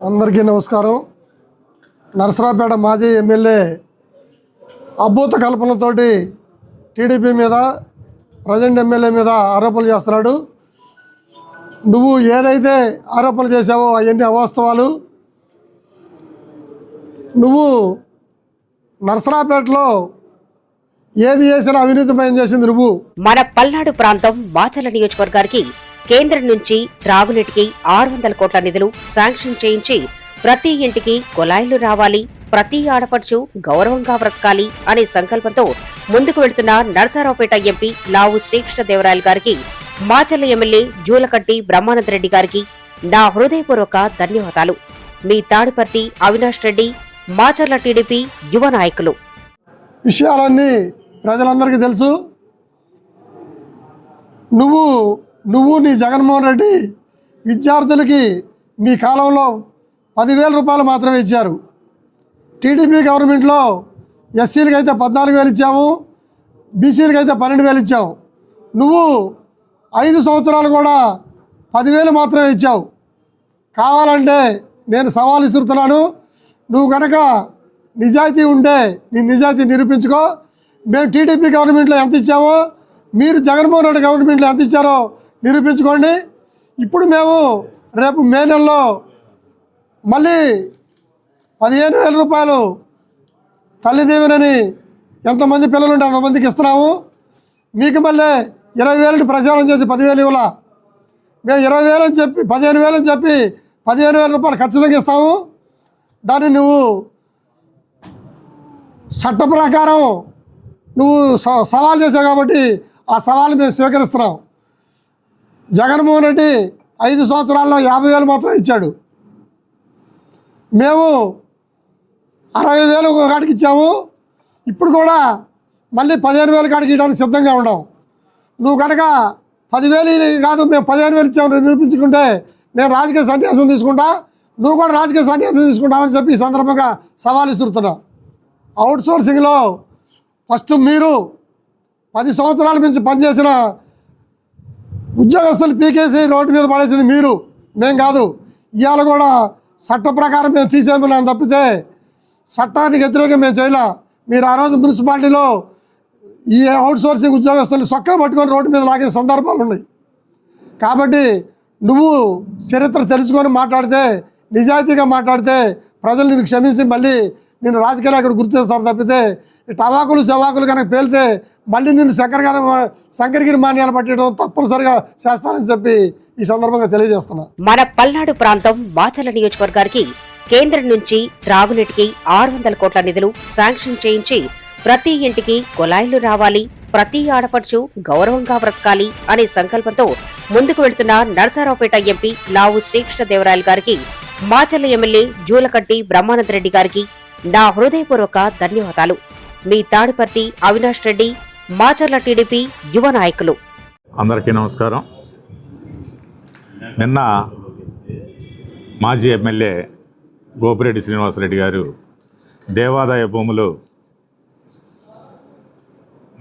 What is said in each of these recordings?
అందరికీ నమస్కారం. నరసరాపేట మాజీ ఎమ్మెల్యే అభూత కల్పనతోటి టీడీపీ మీద ప్రజెంట్ ఎమ్మెల్యే మీద ఆరోపణలు చేస్తున్నాడు. నువ్వు ఏదైతే ఆరోపణలు చేశావో అవన్నీ అవాస్తవాలు. నువ్వు నరసరాపేటలో ఏది చేసినా అవినీతిమయం చేసింది నువ్వు. మన పల్నాడు ప్రాంతం మాచల నియోజకవర్గానికి కేంద్రం నుంచి త్రాగునీటికి ఆరు వందల కోట్ల నిధులు శాంక్షన్ చేయించి ప్రతి ఇంటికి కుళాయిలు రావాలి ప్రతి ఆడపడుచు గౌరవంగా బ్రతకాలి అనే సంకల్పంతో ముందుకు వెళుతున్న నరసారావుపేట ఎంపీ లావు శ్రీకృష్ణదేవరాయలు గారికి మాచల్ల ఎమ్మెల్యే జూలకట్టి బ్రహ్మానందరెడ్డి గారికి నా హృదయపూర్వక ధన్యవాదాలు. మీ తాడిపర్తి అవినాష్ రెడ్డి మాచర్ల టీడీపీ యువ నాయకులు. విషయాలన్నీ ప్రజలందరికీ తెలుసు. నువ్వు నువ్వు నీ జగన్మోహన్ రెడ్డి విద్యార్థులకి మీ కాలంలో పదివేల రూపాయలు మాత్రమే ఇచ్చారు. టీడీపీ గవర్నమెంట్లో ఎస్సీలకి అయితే పద్నాలుగు వేలు ఇచ్చాము బీసీలకి అయితే పన్నెండు వేలు ఇచ్చావు నువ్వు ఐదు సంవత్సరాలు కూడా పదివేలు మాత్రమే ఇచ్చావు. కావాలంటే నేను సవాల్ ఇస్తున్నాను నువ్వు కనుక నిజాయితీ ఉంటే నీ నిజాయితీ నిరూపించుకో. మేము టీడీపీ గవర్నమెంట్లో ఎంత ఇచ్చామో మీరు జగన్మోహన్ రెడ్డి గవర్నమెంట్లో ఎంత ఇచ్చారో నిరూపించుకోండి. ఇప్పుడు మేము రేపు మే నెలలో మళ్ళీ పదిహేను వేల రూపాయలు తల్లిదేవినని ఎంతమంది పిల్లలు ఉంటే అంతమందికి ఇస్తున్నాము. మీకు మళ్ళీ ఇరవై వేలని ప్రచారం చేసి పదివేలు ఇవ్వాల? మేము ఇరవై వేలని చెప్పి పదిహేను వేలని చెప్పి పదిహేను వేల రూపాయలు ఖచ్చితంగా ఇస్తాము. దాన్ని నువ్వు చట్ట ప్రకారం నువ్వు స- సవాల్ చేసావు కాబట్టి ఆ సవాల్ మేము స్వీకరిస్తున్నాం. జగన్మోహన్ రెడ్డి ఐదు సంవత్సరాల్లో యాభై వేలు మాత్రం ఇచ్చాడు. మేము అరవై వేలు ఒక కాడికి ఇచ్చాము. ఇప్పుడు కూడా మళ్ళీ పదిహేను వేలు కాడికి ఇవ్వడానికి సిద్ధంగా ఉన్నాం. నువ్వు కనుక పదివేలు కాదు మేము పదిహేను వేలు ఇచ్చామని నిరూపించుకుంటే నేను రాజకీయ సన్యాసం తీసుకుంటా. నువ్వు కూడా రాజకీయ సన్యాసం తీసుకుంటావని చెప్పి ఈ సందర్భంగా సవాల్ ఇస్తున్నావు అవుట్ సోర్సింగ్లో ఫస్ట్ మీరు పది సంవత్సరాల నుంచి పనిచేసిన ఉద్యోగస్తులు పీకేసి రోడ్డు మీద పడేసింది మీరు. మేం కాదు. ఇవాళ కూడా చట్ట ప్రకారం మేము తీసేమన్నాం తప్పితే చట్టానికి వ్యతిరేకంగా మేము చేయలే. మీరు ఆ రోజు మున్సిపాలిటీలో ఈ అవుట్సోర్సింగ్ ఉద్యోగస్తులు సొక్క పట్టుకొని రోడ్డు మీద లాగిన సందర్భాలు ఉన్నాయి. కాబట్టి నువ్వు చరిత్ర తెలుసుకొని మాట్లాడితే నిజాయితీగా మాట్లాడితే ప్రజలు నిన్ను క్షమించి మళ్ళీ నేను రాజకీయాలు అక్కడ గుర్తు తప్పితే ఈ టవాకులు సెవాకులు కనుక పేలితే మళ్ళీ నిన్ను శంకరగారి శంకరగిరి మాన్యాలు పట్టడం తప్పనిసరిగా చేస్తానని చెప్పి ఈ సందర్భంగా తెలియజేస్తున్నా. మన పల్నాడు ప్రాంతం మాచల నియోజకవర్గానికి కేంద్రం నుంచి త్రాగునీటికి ఆరు వందల కోట్ల నిధులు శాంక్షన్ చేయించి ప్రతి ఇంటికి కుళాయిలు రావాలి ప్రతి ఆడపడుచు గౌరవంగా బ్రతకాలి అనే సంకల్పంతో ముందుకు వెళుతున్న నరసరావుపేట ఎంపీ లావు శ్రీకృష్ణదేవరాయలు గారికి మాచర్ల ఎమ్మెల్యే జూలకట్టి బ్రహ్మానందరెడ్డి గారికి నా హృదయపూర్వక ధన్యవాదాలు. మీ తాడిపర్తి అవినాష్ రెడ్డి మాచర్ల టీడీపీ యువ నాయకులు. అందరికీ నమస్కారం. నిన్న మాజీ ఎమ్మెల్యే గోపిరెడ్డి శ్రీనివాసరెడ్డి గారు దేవాదాయ భూములు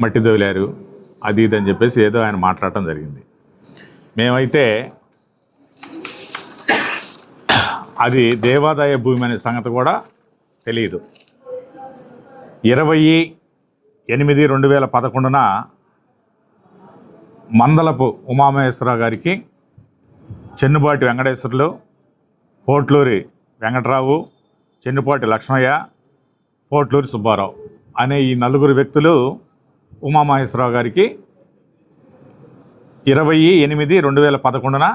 మట్టి దొవిలారు అది ఇది అని చెప్పేసి ఏదో ఆయన మాట్లాడటం జరిగింది. మేమైతే అది దేవాదాయ భూమి అనే సంగతి కూడా తెలియదు ఇరవై ఎనిమిది రెండు వేల పదకొండున మందలపు ఉమామహేశ్వరరావు గారికి చెన్నుబాటి వెంకటేశ్వర్లు పోట్లూరి వెంకటరావు చెన్నుపాటి లక్ష్మయ్య పోట్లూరి సుబ్బారావు అనే ఈ నలుగురు వ్యక్తులు ఉమామహేశ్వరరావు గారికి ఇరవై ఎనిమిది రెండు వేల పదకొండున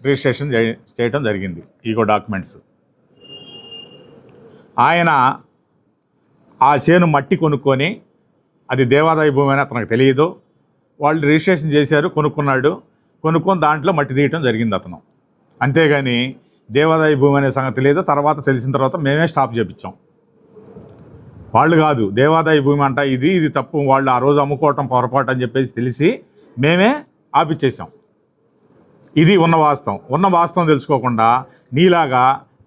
రిజిస్ట్రేషన్ చేయ- చేయటం జరిగింది ఈగో డాక్యుమెంట్స్. ఆయన ఆ చేను మట్టి కొనుక్కొని అది దేవాదాయ భూమి అని అతనికి తెలియదు. వాళ్ళు రిజిస్ట్రేషన్ చేశారు కొనుక్కున్నాడు. కొనుక్కొని దాంట్లో మట్టి తీయటం జరిగింది అతను. అంతేగాని దేవాదాయ భూమి అనే సంగతి లేదు తర్వాత తెలిసిన తర్వాత మేమే స్టాప్ చేపించాం. వాళ్ళు కాదు దేవాదాయ భూమి అంట ఇది ఇది తప్పు వాళ్ళు ఆ రోజు అమ్ముకోవటం పొరపాటు అని చెప్పేసి తెలిసి మేమే ఆపిచ్చేసాం. ఇది ఉన్న వాస్తవం. ఉన్న వాస్తవం తెలుసుకోకుండా నీలాగా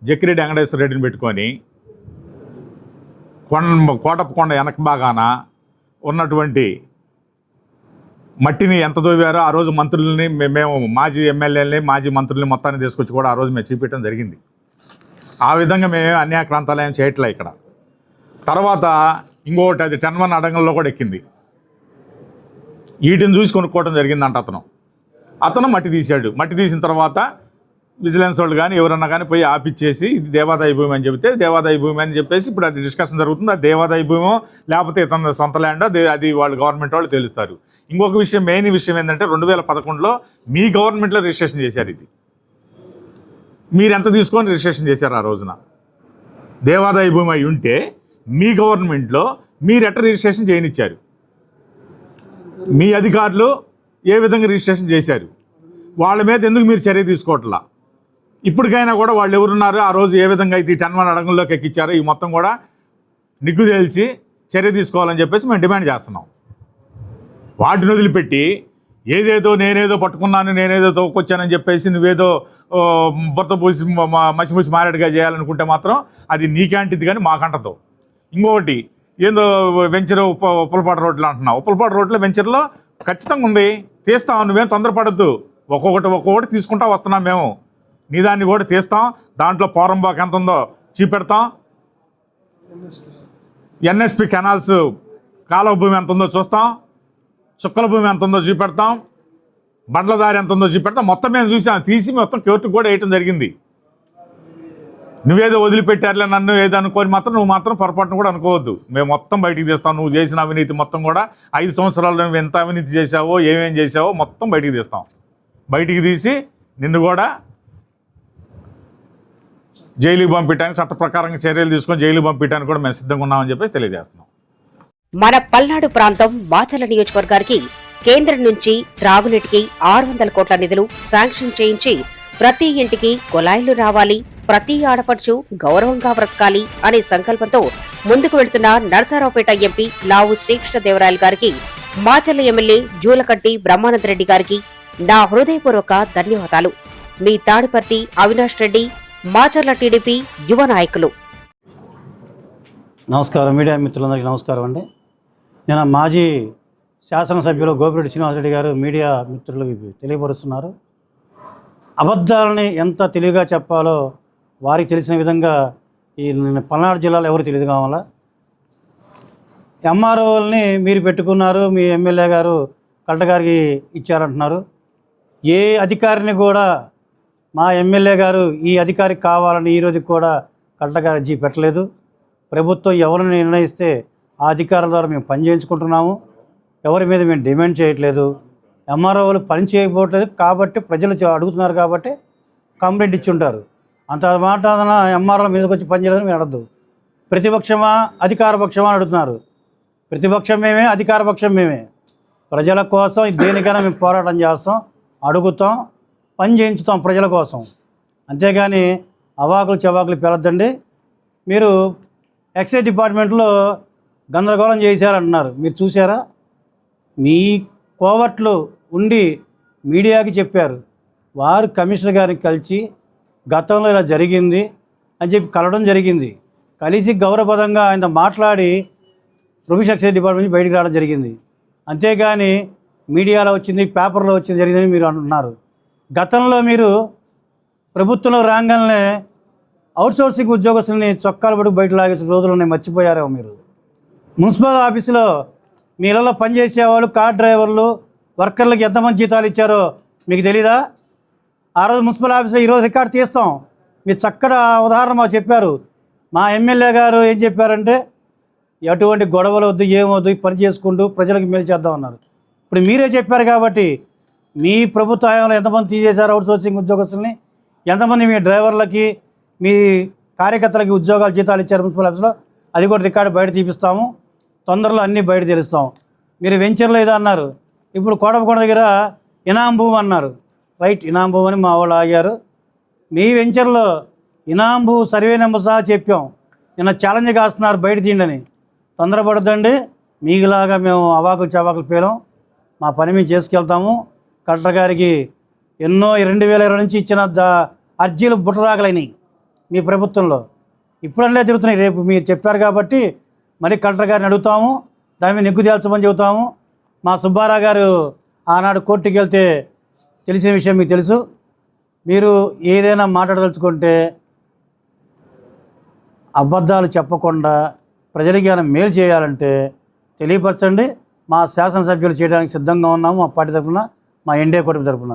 జక్కిరెడ్డి వెంకటేశ్వర రెడ్డిని పెట్టుకొని కొండ కోటప్పకొండ వెనక భాగాన ఉన్నటువంటి మట్టిని ఎంత దోవారో ఆ రోజు మంత్రులని మే- మేము మాజీ ఎమ్మెల్యేలని మాజీ మంత్రుల్ని మొత్తాన్ని తీసుకొచ్చి కూడా ఆ రోజు మేము చూపించడం జరిగింది. ఆ విధంగా మేము అన్యాక్రాంతాలు ఏం చేయట్లే ఇక్కడ. తర్వాత ఇంకొకటి అది టెన్ వన్ అడంగంలో కూడా ఎక్కింది. వీటిని చూసి కొనుక్కోవడం జరిగిందంట అతను. అతను మట్టి తీశాడు. మట్టి తీసిన తర్వాత విజిలెన్స్ వాళ్ళు కానీ ఎవరన్నా కానీ పోయి ఆపిచ్చేసి ఇది దేవాదాయ భూమి అని చెబితే దేవాదాయ భూమి అని చెప్పేసి ఇప్పుడు అది డిస్కషన్ జరుగుతుంది. అది దేవాదాయ భూమో లేకపోతే ఇతను సొంత ల్యాండో అది వాళ్ళు గవర్నమెంట్ వాళ్ళు తెలుస్తారు. ఇంకొక విషయం మెయిన్ విషయం ఏంటంటే రెండు వేల పదకొండులో మీ గవర్నమెంట్లో రిజిస్ట్రేషన్ చేశారు ఇది. మీరు ఎంత తీసుకొని రిజిస్ట్రేషన్ చేశారు ఆ రోజున? దేవాదాయ భూమి అయి ఉంటే మీ గవర్నమెంట్లో మీరు ఎట్ట రిజిస్ట్రేషన్ చేయనిచ్చారు? మీ అధికారులు ఏ విధంగా రిజిస్ట్రేషన్ చేశారు? వాళ్ళ మీద ఎందుకు మీరు చర్య తీసుకోవట్లా? ఇప్పటికైనా కూడా వాళ్ళు ఎవరున్నారు? ఆ రోజు ఏ విధంగా అయితే ఈ టెన్ వన్ అడంగుల్లోకి ఎక్కిచ్చారో ఈ మొత్తం కూడా నిగ్గు తేల్చి చర్య తీసుకోవాలని చెప్పేసి మేము డిమాండ్ చేస్తున్నాం. వాటిని వదిలిపెట్టి ఏదేదో నేనేదో పట్టుకున్నాను నేనేదో తోకొచ్చానని చెప్పేసి నువ్వేదో బుర్త పూసి మ- మసిమూసి మారేడుగా చేయాలనుకుంటే మాత్రం అది నీకంటిది కానీ మాకంటదు. ఇంకొకటి ఏందో వెంచర్ ఉప్ప ఉప్పలపాడు రోడ్లు అంటున్నావు. ఉప్పలపాడు రోడ్లో వెంచర్లో ఖచ్చితంగా ఉంది. తీస్తాం నువ్వేం తొందరపడద్దు. ఒక్కొక్కటి ఒక్కొక్కటి తీసుకుంటా వస్తున్నాం మేము. నీ దాన్ని కూడా తీస్తాం. దాంట్లో పోరంబాకు ఎంత ఉందో చూపెడతాం. ఎన్ఎస్పి కెనాల్స్ కాలువ భూమి ఎంత ఉందో చూస్తాం. చుక్కల భూమి ఎంత ఉందో చూపెడతాం. బండ్ల దారి ఎంత ఉందో చూపెడతాం. మొత్తం మేము చూసాం. తీసి మొత్తం కోర్టుకు కూడా వేయటం జరిగింది. నువ్వేదో వదిలిపెట్టారులే నన్ను ఏదో అనుకోని మాత్రం నువ్వు మాత్రం పొరపాటును కూడా అనుకోవద్దు. మేము మొత్తం బయటికి తీస్తాం. నువ్వు చేసిన అవినీతి మొత్తం కూడా ఐదు సంవత్సరాలు నువ్వు ఎంత అవినీతి చేశావో ఏమేం చేశావో మొత్తం బయటికి తీస్తాం. బయటికి తీసి నిన్ను కూడా జైలుకి పంపించడానికి చట్ట ప్రకారంగా చర్యలు తీసుకొని జైలుకి పంపించడానికి కూడా మేము సిద్ధంగా ఉన్నామని చెప్పేసి తెలియజేస్తున్నాం. మన పల్నాడు ప్రాంతం మాచల నియోజకవర్గానికి కేంద్రం నుంచి త్రాగునీటికి ఆరు వందల కోట్ల నిధులు శాంక్షన్ చేయించి ప్రతి ఇంటికి కుళాయిలు రావాలి ప్రతి ఆడపడుచు గౌరవంగా బ్రతకాలి అనే సంకల్పంతో ముందుకు వెళుతున్న నరసరావుపేట ఎంపీ లావు శ్రీకృష్ణదేవరాయలు గారికి మాచర్ల ఎమ్మెల్యే జూలకట్టి బ్రహ్మానంద రెడ్డి గారికి నా హృదయపూర్వక ధన్యవాదాలు. మీ తాడిపర్తి అవినాష్ రెడ్డి మాచర్ల టీడీపీ యువ నాయకులు. నమస్కారం మీడియా మిత్రులందరికీ నమస్కారం అండి. నేను మాజీ శాసనసభ్యులు గోపిరెడ్డి శ్రీనివాసరెడ్డి గారు మీడియా మిత్రులకు తెలియపరుస్తున్నారు. అబద్ధాలని ఎంత తెలివిగా చెప్పాలో వారికి తెలిసిన విధంగా ఈ పల్నాడు జిల్లాలో ఎవరు తెలియదు కావాలా? ఎంఆర్ఓల్ని మీరు పెట్టుకున్నారు మీ ఎమ్మెల్యే గారు కలెక్టర్ గారికి ఇచ్చారంటున్నారు. ఏ అధికారిని కూడా మా ఎమ్మెల్యే గారు ఈ అధికారికి కావాలని ఈరోజు కూడా కట్టగారజీ పెట్టలేదు. ప్రభుత్వం ఎవరిని నిర్ణయిస్తే ఆ అధికారుల ద్వారా మేము పని చేయించుకుంటున్నాము. ఎవరి మీద మేము డిమాండ్ చేయట్లేదు. ఎంఆర్ఓలు పని చేయకపోవట్లేదు కాబట్టి ప్రజలు అడుగుతున్నారు కాబట్టి కంప్లైంట్ ఇచ్చి ఉంటారు. అంత మాట ఎంఆర్ఓల మీదకి వచ్చి పని చేయలేదని మీరు అడద్దు ప్రతిపక్షమా అధికారపక్షమా అని అడుగుతున్నారు. ప్రతిపక్షం మేమే అధికారపక్షం మేమే. ప్రజల కోసం దేనికైనా మేము పోరాటం చేస్తాం అడుగుతాం పని చేయించుతాం ప్రజల కోసం. అంతేగాని అవాకులు చవాకులు పెరద్దండి మీరు ఎక్సైజ్ డిపార్ట్మెంట్లో గందరగోళం చేశారంటున్నారు మీరు చూసారా మీ కోవట్లు ఉండి మీడియాకి చెప్పారు. వారు కమిషనర్ గారిని కలిసి గతంలో ఇలా జరిగింది అని చెప్పి కలవడం జరిగింది. కలిసి గౌరవపదంగా ఆయన మాట్లాడి ప్రొఫెషన్ ఎక్సైజ్ డిపార్ట్మెంట్ బయటకు రావడం జరిగింది. అంతేగాని మీడియాలో వచ్చింది పేపర్లో వచ్చింది జరిగిందని మీరు అంటున్నారు. గతంలో మీరు ప్రభుత్వంలో రాగానే అవుట్సోర్సింగ్ ఉద్యోగస్తుల్ని చొక్కాలు పడి బయట లాగేసిన రోజులు ఉన్నాయి మర్చిపోయారేమో మీరు. మున్సిపల్ ఆఫీసులో మీ ఇళ్ళలో పనిచేసే వాళ్ళు కార్ డ్రైవర్లు వర్కర్లకు ఎంతమంది జీతాలు ఇచ్చారో మీకు తెలీదా? ఆ రోజు మున్సిపల్ ఆఫీస్లో ఈరోజు రికార్డు తీస్తాం. మీరు చక్కటి ఉదాహరణ మాకు చెప్పారు. మా ఎమ్మెల్యే గారు ఏం చెప్పారంటే ఎటువంటి గొడవలు వద్దు ఏమొద్దు పని చేసుకుంటూ ప్రజలకు మేలు చేద్దామన్నారు ఇప్పుడు మీరే చెప్పారు కాబట్టి మీ ప్రభుత్వ హయాంలో ఎంతమంది తీసేశారు అవుట్సోర్సింగ్ ఉద్యోగస్తుల్ని? ఎంతమంది మీ డ్రైవర్లకి మీ కార్యకర్తలకి ఉద్యోగాలు జీతాలు ఇచ్చారు మున్సిపల్ ఆఫీస్లో? అది కూడా రికార్డు బయట తీపిస్తాము. తొందరలో అన్నీ బయట తెలుస్తాం మీరు వెంచర్లో ఏదో అన్నారు. ఇప్పుడు కోటపకొండ దగ్గర ఇనాం భూమి అన్నారు. రైట్ ఇనాం భూమి అని మా వాళ్ళు ఆగారు. మీ వెంచర్లో ఇనాం భూ సర్వే నెంబర్ సహా చెప్పాం. నిన్న ఛాలెంజ్ కాస్తున్నారు బయట తీయండి తొందరపడద్దండి. మీకులాగా మేము అవాకులు చవాకులు పేలం. మా పని మేము చేసుకెళ్తాము. కలెక్టర్ గారికి ఎన్నో రెండు వేల ఇరవై నుంచి ఇచ్చిన అర్జీలు బుట్టదాకలైనవి మీ ప్రభుత్వంలో. ఇప్పుడన్నే తిరుగుతున్నాయి రేపు మీరు చెప్పారు కాబట్టి మరి కలెక్టర్ గారిని అడుగుతాము. దాని మీద నెగ్గు తేల్చమని చెబుతాము. మా సుబ్బారావు గారు ఆనాడు కోర్టుకి వెళ్తే తెలిసిన విషయం మీకు తెలుసు. మీరు ఏదైనా మాట్లాడదలుచుకుంటే అబద్ధాలు చెప్పకుండా ప్రజలకి ఏమైనా మేలు చేయాలంటే తెలియపరచండి. మా శాసనసభ్యులు చేయడానికి సిద్ధంగా ఉన్నాము. మా పార్టీ తరఫున మా ఎన్డీఏ కూటమి తరఫున